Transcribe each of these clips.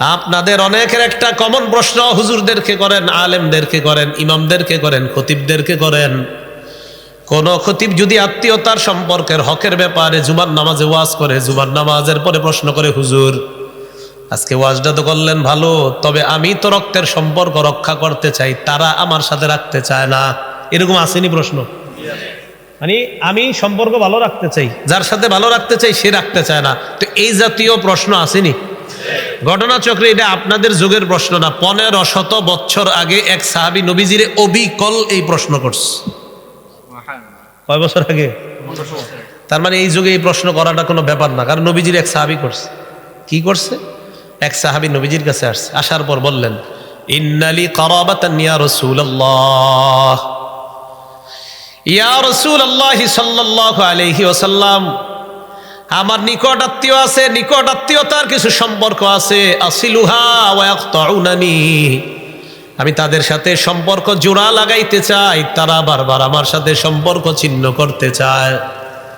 আপনাদের অনেকের একটা কমন প্রশ্ন হুজুরদেরকে করেন আলেমদেরকে করেন ইমামদেরকে করেন খতিবদেরকে করেন। কোন খতিব যদি আত্মীয়তার সম্পর্কের হকের ব্যাপারে জুমার নামাজে ওয়াজ করে জুমার নামাজের পরে প্রশ্ন করে হুজুর আজকে ওয়াজটা তো করলেন ভালো তবে আমি তো রক্তের সম্পর্ক রক্ষা করতে চাই তারা আমার সাথে রাখতে চায় না। এরকম আসেনি প্রশ্ন? মানে আমি সম্পর্ক ভালো রাখতে চাই। যার সাথে ভালো রাখতে চাই সে রাখতে চায় না। তো এই জাতীয় প্রশ্ন আসেনি। ঘটনাচক্রে এটা আপনাদের যুগের প্রশ্ন না, পনেরো শত বছর আগে এক সাহাবি নবীজিরে অবিকল এই প্রশ্ন করছে। কয় বছর আগে? তার মানে এই যুগে এই প্রশ্ন করাটা কোনো ব্যাপার না, কারণ নবীজির এক সাহাবি করছে। কি করছে? এক সাহাবি নবীজির কাছে আসছে, আসার পর বললেন ইন্নালি করাবাতান ইয়া রাসূলুল্লাহ। ইয়া রাসূলুল্লাহ সাল্লাল্লাহু আলাইহি ওয়াসাল্লাম আমার নিকট আত্মীয় আছে, নিকট আত্মীয়তার কিছু সম্পর্ক আছে আমি তাদের সাথে সম্পর্ক জোড়া লাগাইতে চাই, তারা বারবার আমার সাথে সম্পর্ক ছিন্ন করতে চায়।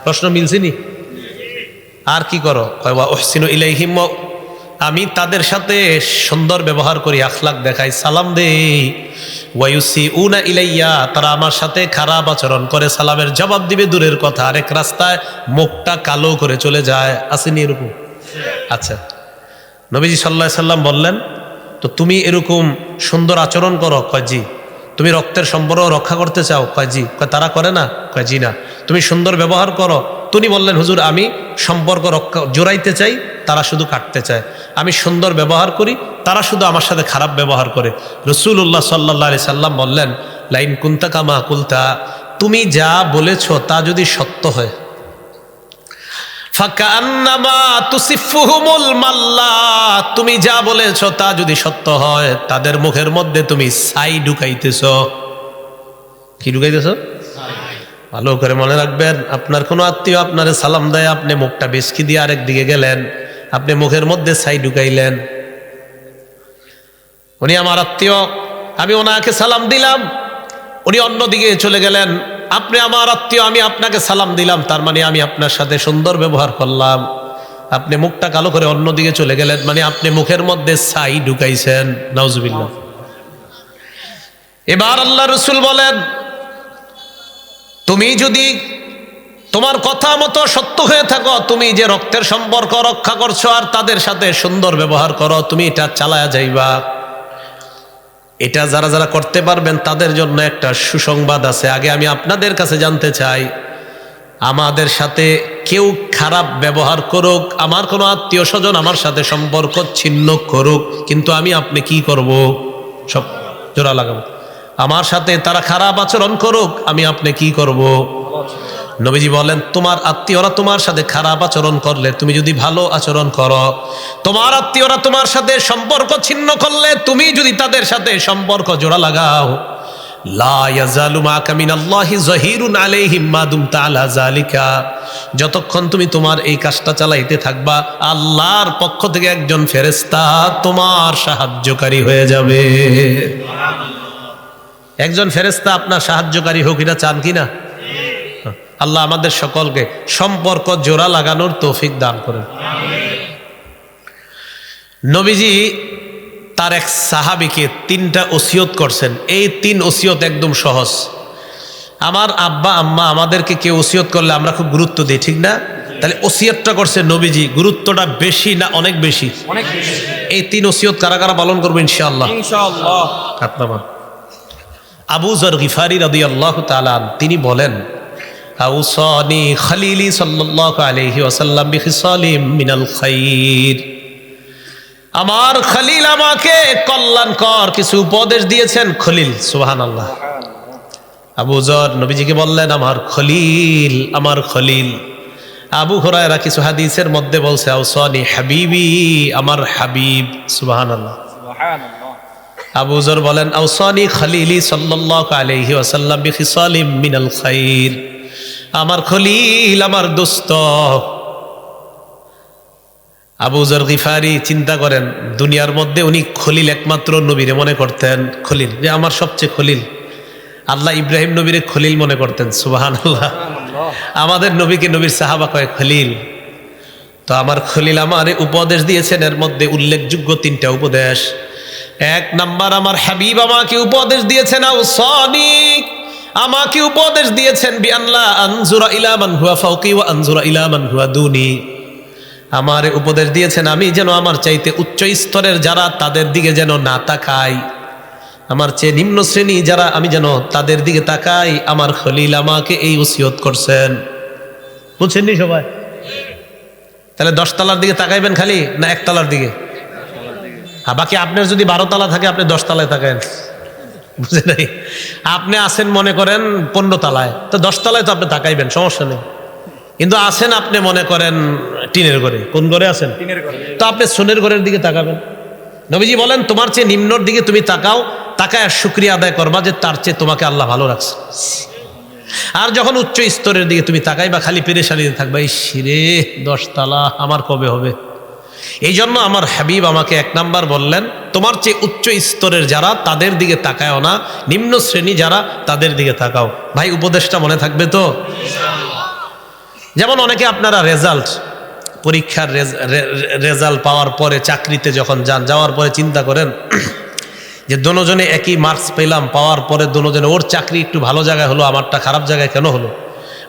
প্রশ্ন মিলছিনি আর কি করো? ইলাইহিম আমি তাদের সাথে সুন্দর ব্যবহার করি, আখলাক দেখাই, সালাম দেই। ওয়ায়ুসি উনা ইলাইয়া, তারা আমার সাথে খারাপ আচরণ করে, সালামের জবাব দিবে দূরের কথা, আরেক রাস্তায় মুখটা কালো করে চলে যায়। আসেনি এরকম? আচ্ছা। নবীজি সাল্লাহ সাল্লাম বললেন, তো তুমি এরকম সুন্দর আচরণ করো? কয়, জি। তুমি রক্তের সম্পর্ক রক্ষা করতে চাও? কয়, জি। কয়, তারা করে না? কয়, জি না। তুমি সুন্দর ব্যবহার করো? তুমি বললেন, হুজুর, আমি সম্পর্ক রক্ষা, জোড়াইতে চাই, তারা শুধু কাটতে চায়। আমি সুন্দর ব্যবহার করি, তারা শুধু আমার সাথে খারাপ ব্যবহার করে। রসুল্লাহ সাল্লাহ আলি সাল্লাম বললেন, লাইন কুন্তা কামা কুলতা তুমি যা বলেছ তা যদি সত্য হয়। তুমি যা বলেছ তা যদি সত্য হয়, তাদের মুখের মধ্যে তুমি ছাই ঢুকাইতেছ। কি ঢুকাইতেছ? ভালো করে মনে রাখবেন, আপনার কোনো আত্মীয় আপনার সালাম দেয়, আপনি মুখটা বেশকি দিয়ে আরেক দিকে গেলেন। আপনি মুখের মধ্যে ছাই ঢুকাইলেন। উনি আমার আত্মীয়, আমি ওনাকে সালাম দিলাম। উনি অন্যদিকে চলে গেলেন, আপনি আমার আত্মীয়, আমি আপনাকে সালাম দিলাম, তার মানে আমি আপনার সাথে সুন্দর ব্যবহার করলাম। আপনি মুখটা কালো করে অন্যদিকে চলে গেলেন মানে আপনি মুখের মধ্যে ছাই ঢুকাইছেন। নাউজুবিল্লাহ। এবার আল্লাহ রসুল বলেন, তুমি যদি তোমার কথা মতো সত্য হয়ে থাকো, তুমি যে রক্তের সম্পর্ক রক্ষা করছ আর তাদের সাথে সুন্দর ব্যবহার করো, তুমি এটা চালায়া যাইবা। এটা যারা যারা করতে পারবেন, তাদের জন্য একটা সুসংবাদ আছে। আগে আমি আপনাদের কাছে জানতে চাই, আমাদের সাথে কেউ খারাপ ব্যবহার করুক, আমার কোনো আত্মীয় স্বজন আমার সাথে সম্পর্ক ছিন্ন করুক, কিন্তু আমি আপনি কি করব? সব জোড়া লাগাবো। আমার সাথে তারা খারাপ আচরণ করুক, আমি আপনি কি করব? নবীজি বলেন তোমার আত্মীয়রা তোমার সাথে খারাপ আচরণ করলে তুমি যদি ভালো আচরণ করো, তোমার আত্মীয়রা তোমার সাথে সম্পর্ক ছিন্ন করলে তুমি যদি তাদের সাথে সম্পর্ক জোড়া লাগাও। যতক্ষণ তুমি তোমার এই কাজটা চালাইতে থাকবা, আল্লাহর পক্ষ থেকে একজন ফেরেশতা তোমার সাহায্যকারী হয়ে যাবে। একজন ফেরেশতা আপনার সাহায্যকারী হোক, এটা চান কি না আল্লাহ আমাদের সকলকে সম্পর্ক জোড়া লাগানোর তৌফিক দান করেন। নবীজি তার এক সাহাবিকে তিনটা ওসিয়ত করছেন। এই তিন ওসিয়ত একদম সহজ। আমার আব্বা আম্মা আমাদেরকে কেউ ওসিয়ত করলে আমরা খুব গুরুত্ব দিই ঠিক না? তাহলে ওসিয়তটা করছে নবীজি গুরুত্বটা বেশি না অনেক বেশি? অনেক বেশি। এই তিন ওসিয়ত কারা কারা পালন করব ইনশাআল্লাহ? ইনশাআল্লাহ। আবু জর গিফারি রদি আল্লাহ তালান তিনি বলেন আউসানি খালিলি সাল্লাল্লাহু আলাইহি ওয়াসাল্লাম বিখিসালিম মিনাল খাইর। আমার খলিল আমাকে কল্যাণকর কিছু উপদেশ দিয়েছেন খলিল সুবহানাল্লাহ। আবু জর নবীজিকে বললেন আমার খলিল আমার খলিল। আবু হুরায়রা কিছু হাদিসের মধ্যে বলছে আউসানি হাবিবি আমার হাবিব। সুবহানাল্লাহ। আবু জর বলেন আউসানি খালিলি সাল্লাল্লাহু আলাইহি ওয়াসাল্লাম বিখিসালিম মিনাল খাইর। আমার খলিল আমার দোস্ত। আবু জর গিফারি চিন্তা করেন দুনিয়ার মধ্যে উনি খলিল একমাত্র নবীরে মনে করতেন খলিল যে আমার সবচেয়ে খলিল। আল্লাহ ইব্রাহিম নবীরে খলিল মনে করতেন সুবাহান আল্লাহ আমাদের নবীকে নবীর সাহাবা কয় খলিল। তো আমার খলিল আমার উপদেশ দিয়েছেন এর মধ্যে উল্লেখযোগ্য তিনটা উপদেশ। এক নাম্বার আমার হাবিব আমাকে উপদেশ দিয়েছেন আও সনিক। আমাকে উপদেশ দিয়েছেন বিআল্লাহ আনজুরা ইলা মান হুয়া ফাওকি ওয়া আনজুরা ইলা মান হুয়া দুনি। আমার উপদেশ দিয়েছেন আমি যেন আমার চাইতে উচ্চ স্তরের যারা তাদের দিকে যেন না তাকাই আমার চেয়ে নিম্ন শ্রেণি যারা আমি যেন তাদের দিকে তাকাই, আমার খলিল আমাকে এই ওসিয়ত করছেন। বুঝছেন নি সবাই? তাহলে দশতলার দিকে তাকাইবেন খালি না একতলার দিকে? আর বাকি আপনার যদি বারো তলা থাকে, আপনি দশতলায় তাকান বুঝে নাই। আপনি আছেন মনে করেন পনেরো তলায় তো দশতলায় তো আপনি তাকাইবেন সমস্যা নেই। কিন্তু আছেন আপনি মনে করেন টিনের ঘরে কোন ঘরে আছেন? তো আপনি সোনের ঘরের দিকে তাকাবেন। নবীজি বলেন তোমার চেয়ে নিম্নর দিকে তুমি তাকাও তাকায় শুক্রিয়া আদায় করবা যে তার চেয়ে তোমাকে আল্লাহ ভালো রাখছে। আর যখন উচ্চ স্তরের দিকে তুমি তাকাই বা খালি পেরেশানিতে থাকবা এই শিরে দশতলা আমার কবে হবে? এই জন্য আমার হাবিব আমাকে এক নাম্বার বললেন, তোমার চেয়ে উচ্চ স্তরের যারা, তাদের দিকে তাকায়ও না। নিম্ন শ্রেণি যারা, তাদের দিকে তাকাও। ভাই, উপদেশটা মনে থাকবে তো? যেমন অনেকে আপনারা রেজাল্ট পরীক্ষার রেজাল্ট পাওয়ার পরে চাকরিতে যখন যান, যাওয়ার পরে চিন্তা করেন যে দোনোজনে একই মার্কস পেলাম, পাওয়ার পরে দোনোজনে ওর চাকরি একটু ভালো জায়গায় হলো, আমারটা খারাপ জায়গায় কেন হলো?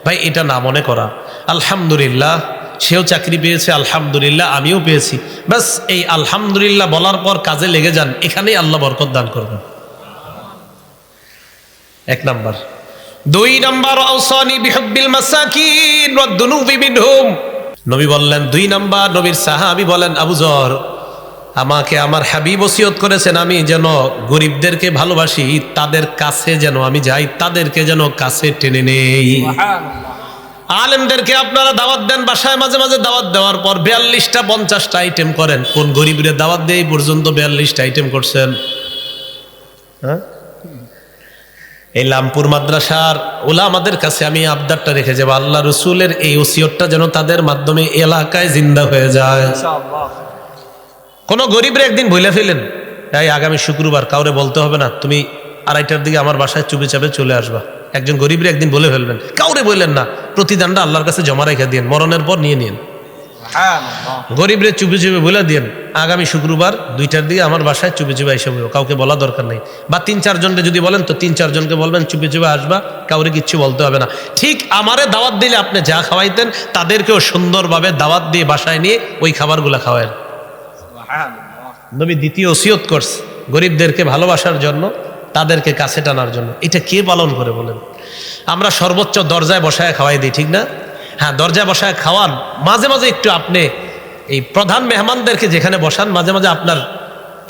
ভাই, এটা না মনে করা। আলহামদুলিল্লাহ সেও চাকরি পেয়েছে, আলহামদুলিল্লাহ আমিও পেয়েছি। ব্যাস, এই আলহামদুলিল্লাহ বলার পর কাজে লেগে যান, এখানেই আল্লাহ বরকত দান করবেন। এক নাম্বার। দুই নাম্বার নবী বললেন, দুই নাম্বার, নবীর সাহাবী বলেন, আবু জর, আমাকে আমার হাবিব ওসিয়ত করেছেন, আমি যেন গরিবদেরকে ভালোবাসি, তাদের কাছে যেন আমি যাই, তাদেরকে যেন কাছে টেনে নেই। আলেমদেরকে আপনারা দাওয়াত দেন বাসায় মাঝে মাঝে দাওয়াত দেওয়ার পর বিয়াল্লিশটা পঞ্চাশটা আইটেম করেন। কোন গরিবদের দাওয়াত দিয়ে এই পর্যন্ত বিয়াল্লিশটা আইটেম করছেন? হ্যাঁ? এই লামপুর মাদ্রাসার ওলা আমাদের কাছে আমি আবদারটা রেখে যাব। আল্লাহ রসুলের এই ওসিয়তটা যেন তাদের মাধ্যমে এলাকায় জিন্দা হয়ে যায়। কোনো গরিবরে একদিন ভুলে ফেলেন এই আগামী শুক্রবার কাউরে বলতে হবে না তুমি আড়াইটার দিকে আমার বাসায় চুপে চাপে চলে আসবা। একজন গরিবরে একদিন বলে ফেলবেন কাউরে বললেন না প্রতিদানটা আল্লাহর কাছে জমা রেখে দিন মরণের পর নিয়ে নিন গরিবরে চুপে চুপে বলে দিন আগামী শুক্রবার দুইটার দিকে আমার বাসায় চুপে চুপে এসে বলব কাউকে বলা দরকার নেই। বা তিন চারজনকে যদি বলেন তো তিন চারজনকে বলবেন চুপে চুপে আসবা কাউরে কিচ্ছু বলতে হবে না। ঠিক আমারে দাওয়াত দিলে আপনি যা খাওয়াইতেন তাদেরকেও সুন্দরভাবে দাওয়াত দিয়ে বাসায় নিয়ে ওই খাবারগুলো খাওয়ায়েন। নবী দ্বিতীয় ওসিয়ত করছে গরিবদেরকে ভালোবাসার জন্য তাদেরকে কাছে টানার জন্য। এটা কে পালন করে বলেন? আমরা সর্বোচ্চ দরজায় বসায় খাওয়াই দিই, ঠিক না? হ্যাঁ দরজায় বসায় খাওয়ান। মাঝে মাঝে একটু আপনি এই প্রধান মেহমানদেরকে যেখানে বসান, মাঝে মাঝে আপনার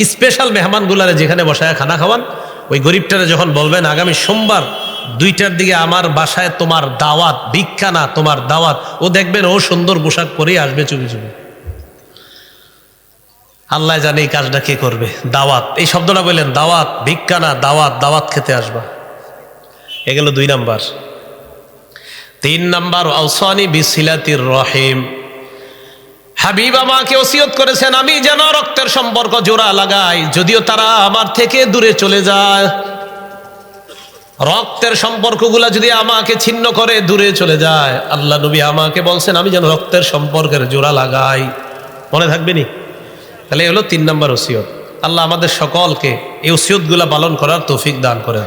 স্পেশাল মেহমানগুলারে যেখানে বসায় খানা খাওয়ান। ওই গরিবটারে যখন বলবেন, আগামী সোমবার দুইটার দিকে আমার বাসায় তোমার দাওয়াত, ভিক্ষা না, তোমার দাওয়াত। ও দেখবেন ও সুন্দর পোশাক পরেই আসবে চুপি চুপি। আল্লাহ জানে এই কাজটা কে করবে। দাওয়াত। এই শব্দটা বললেন, দাওয়াত, ভিক্ষা না, দাওয়াত দাওয়াত খেতে আসবা। এ গেল দুই নাম্বার। তিন নাম্বার আউসানি বিসিলাতির রহিম। হাবিব আমাকে ওসিয়ত করেছেন, আমি যেন রক্তের সম্পর্ক জোড়া লাগাই, যদিও তারা আমার থেকে দূরে চলে যায়। রক্তের সম্পর্কগুলা যদি আমাকে ছিন্ন করে, দূরে চলে যায়। আল্লাহ নবী আমাকে বলছেন, আমি যেন রক্তের সম্পর্কের জোড়া লাগাই। মনে থাকবে নি? তাহলে হলো তিন নম্বর ওসিয়ত। আল্লাহ আমাদের সকলকে এই ওসিয়তগুলো পালন করার তৌফিক দান করেন।